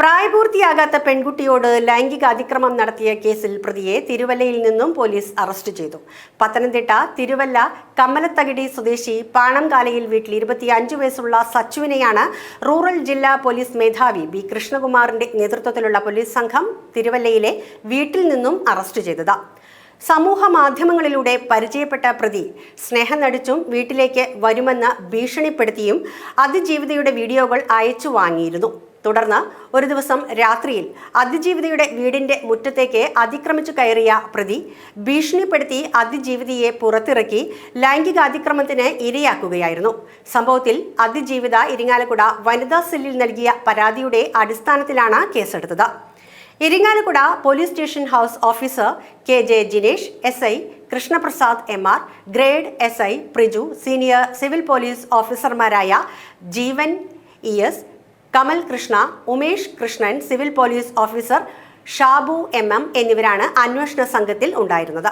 പ്രായപൂർത്തിയാകാത്ത പെൺകുട്ടിയോട് ലൈംഗിക അതിക്രമം നടത്തിയ കേസിൽ പ്രതിയെ തിരുവല്ലയിൽ നിന്നും പോലീസ് അറസ്റ്റ് ചെയ്തു. പത്തനംതിട്ട തിരുവല്ല കമ്മലത്തകിടി സ്വദേശി പാണംകാലയിൽ വീട്ടിൽ ഇരുപത്തിയഞ്ച് വയസ്സുള്ള സച്ചുവിനെയാണ് റൂറൽ ജില്ലാ പോലീസ് മേധാവി ബി കൃഷ്ണകുമാറിന്റെ നേതൃത്വത്തിലുള്ള പോലീസ് സംഘം തിരുവല്ലയിലെ വീട്ടിൽ നിന്നും അറസ്റ്റ് ചെയ്തത്. സമൂഹ മാധ്യമങ്ങളിലൂടെ പരിചയപ്പെട്ട പ്രതി സ്നേഹം നടിച്ചും വീട്ടിലേക്ക് വരുമെന്ന് ഭീഷണിപ്പെടുത്തിയും അതിജീവിതയുടെ വീഡിയോകൾ അയച്ചു വാങ്ങിയിരുന്നു. തുടർന്ന് ഒരു ദിവസം രാത്രിയിൽ അതിജീവിതയുടെ വീടിന്റെ മുറ്റത്തേക്ക് അതിക്രമിച്ചു കയറിയ പ്രതി ഭീഷണിപ്പെടുത്തി അതിജീവിതയെ പുറത്തിറക്കി ലൈംഗിക അതിക്രമത്തിന് ഇരയാക്കുകയായിരുന്നു. സംഭവത്തിൽ അതിജീവിത ഇരിങ്ങാലക്കുട വനിതാ സെല്ലിൽ നൽകിയ പരാതിയുടെ അടിസ്ഥാനത്തിലാണ് കേസെടുത്തത്. Irinjalakuda police station house officer K J Jinesh S I Krishnaprasad M R grade S I Priju senior civil police ഓഫീസർമാരായ Jeevan E S Kamal Krishna Umesh Krishnan civil police officer Shabu M M എന്നിവരാണ് അന്വേഷണ സംഘത്തിൽ ഉണ്ടായിരുന്നത്.